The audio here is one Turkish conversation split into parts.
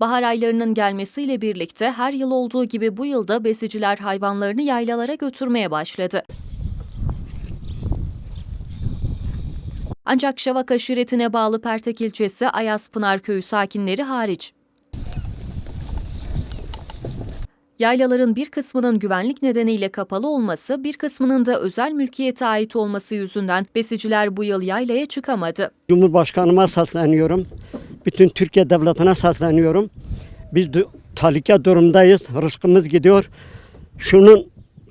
Bahar aylarının gelmesiyle birlikte her yıl olduğu gibi bu yılda besiciler hayvanlarını yaylalara götürmeye başladı. Ancak Şavak aşiretine bağlı Pertek ilçesi Ayazpınar köyü sakinleri hariç. Yaylaların bir kısmının güvenlik nedeniyle kapalı olması, bir kısmının da özel mülkiyete ait olması yüzünden besiciler bu yıl yaylaya çıkamadı. Cumhurbaşkanıma sesleniyorum. Bütün Türkiye devletine sesleniyorum. Biz tehlike durumdayız. Rızkımız gidiyor. Şunun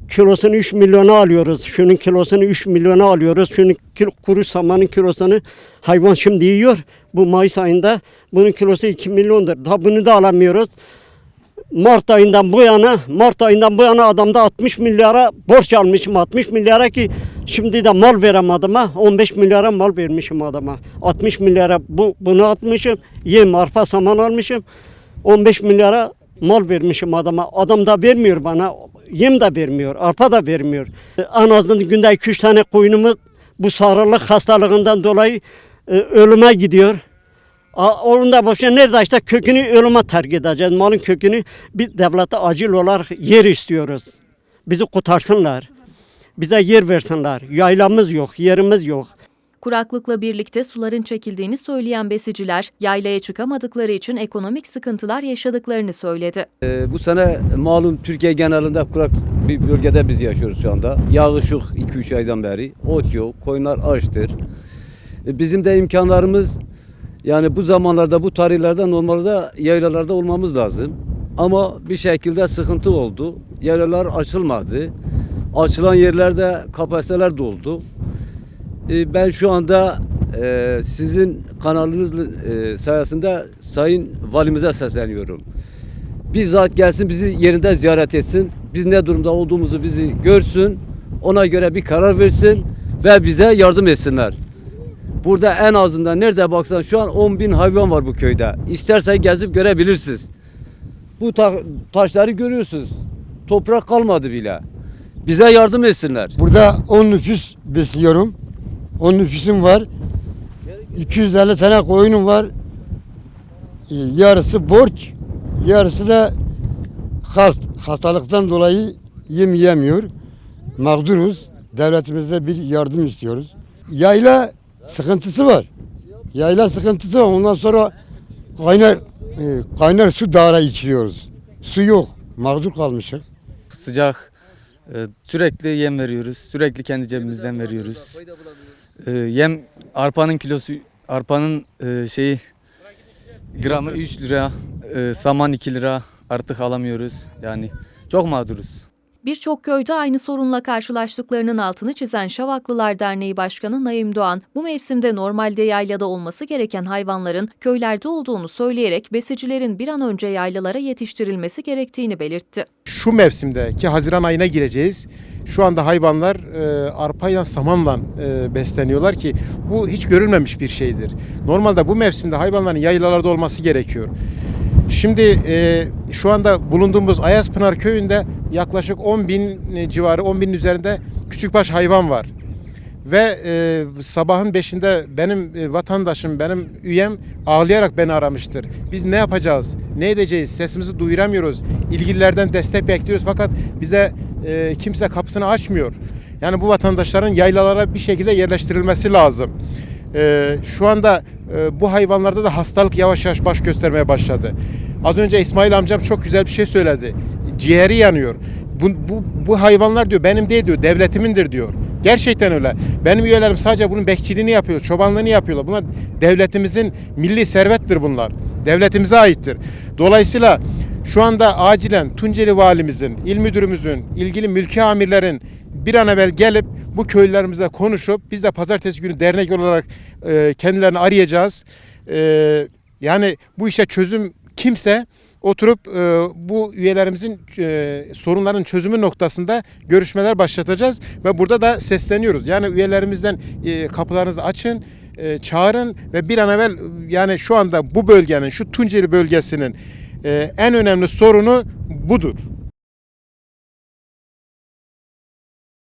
kilosunu 3 milyona alıyoruz. Şunun kilosunu 3 milyona alıyoruz. Şunun kil- kuru samanın kilosunu hayvan şimdi yiyor. Bu Mayıs ayında bunun kilosu 2 milyondur. Daha bunu da alamıyoruz. Mart ayından bu yana, Mart ayından bu yana adamda 60 milyara borç almışım. 60 milyara ki şimdi de mal verem adama. 15 milyara mal vermişim adama. 60 milyara bu bunu atmışım. Yem, arpa, saman almışım. 15 milyara mal vermişim adama. Adam da vermiyor bana. Yem de vermiyor, arpa da vermiyor. En azından günde 2-3 tane koyunumuz bu sarılık hastalığından dolayı e, ölüme gidiyor. A- Onun da boşuna neredeyse kökünü ölüme terk edeceğiz. Malın kökünü biz devlete acil olarak yer istiyoruz. Bizi kurtarsınlar. Bize yer versinler. Yaylamız yok, yerimiz yok. Kuraklıkla birlikte suların çekildiğini söyleyen besiciler, yaylaya çıkamadıkları için ekonomik sıkıntılar yaşadıklarını söyledi. Ee, bu sene malum Türkiye genelinde kurak bir bölgede biz yaşıyoruz şu anda. Yağış yok 2-3 aydan beri. Ot yok, koyunlar açtır. Ee, bizim de imkanlarımız yani bu zamanlarda, bu tarihlerde normalde yaylalarda olmamız lazım. Ama bir şekilde sıkıntı oldu. Yaylalar açılmadı. Açılan yerlerde kapasiteler doldu. Ee, ben şu anda e, sizin kanalınız e, sayesinde Sayın Valimize sesleniyorum bizzat gelsin bizi yerinde ziyaret etsin. Biz ne durumda olduğumuzu bizi görsün. Ona göre bir karar versin ve bize yardım etsinler. Burada en azından nerede baksan şu an 10 bin hayvan var bu köyde. İstersen gezip görebilirsiniz. Bu ta- taşları görüyorsunuz. Toprak kalmadı bile. Bize yardım etsinler. Burada 10 nüfus besliyorum. 10 nüfusum var. 250 tane koyunum var. Ee, Yarısı borç, yarısı da hast, hastalıktan dolayı yem yemiyor. Mağduruz. Devletimizde bir yardım istiyoruz. Yayla sıkıntısı var. Yayla sıkıntısı var. Ondan sonra kaynar e, kaynar su dağlara içiyoruz. Su yok. Mağdur kalmışız. sıcak. Ee, Sürekli yem veriyoruz. Sürekli kendi cebimizden veriyoruz. Ee, Yem arpanın kilosu arpanın e, şeyi gramı 3 lira, e, saman 2 lira artık alamıyoruz. Yani çok mağduruz. Birçok köyde aynı sorunla karşılaştıklarının altını çizen Şavaklılar Derneği Başkanı Naim Doğan, bu mevsimde normalde yaylada olması gereken hayvanların köylerde olduğunu söyleyerek besicilerin bir an önce yaylalara yetiştirilmesi gerektiğini belirtti. şu mevsimde ki Haziran ayına gireceğiz. Şu anda hayvanlar e, arpayla samanla e, besleniyorlar ki bu hiç görülmemiş bir şeydir. Normalde bu mevsimde hayvanların yaylalarda olması gerekiyor. Şimdi e, şu anda bulunduğumuz Ayazpınar köyünde yaklaşık 10 bin civarı 10 binin üzerinde küçükbaş hayvan var. Ve e, sabahın beşinde benim e, vatandaşım, benim üyem ağlayarak beni aramıştır. Biz ne yapacağız, ne edeceğiz, sesimizi duyuramıyoruz. İlgililerden destek bekliyoruz fakat bize e, kimse kapısını açmıyor. Yani bu vatandaşların yaylalara bir şekilde yerleştirilmesi lazım. E, şu anda e, bu hayvanlarda da hastalık yavaş yavaş baş göstermeye başladı. Az önce İsmail amcam çok güzel bir şey söyledi. Ciğeri yanıyor. Bu, bu, bu hayvanlar diyor benim değil diyor devletimindir diyor. Gerçekten öyle. Benim üyelerim sadece bunun bekçiliğini yapıyor, çobanlığını yapıyorlar. Bunlar devletimizin milli servettir bunlar. Devletimize aittir. Dolayısıyla şu anda acilen Tunceli valimizin, il müdürümüzün, ilgili mülki amirlerin bir an evvel gelip bu köylülerimizle konuşup biz de pazartesi günü dernek olarak e, kendilerini arayacağız. E, yani bu işe çözüm kimse oturup e, bu üyelerimizin e, sorunların çözümü noktasında görüşmeler başlatacağız ve burada da sesleniyoruz. Yani üyelerimizden e, kapılarınızı açın, e, çağırın ve bir an evvel yani şu anda bu bölgenin, şu Tunceli bölgesinin e, en önemli sorunu budur.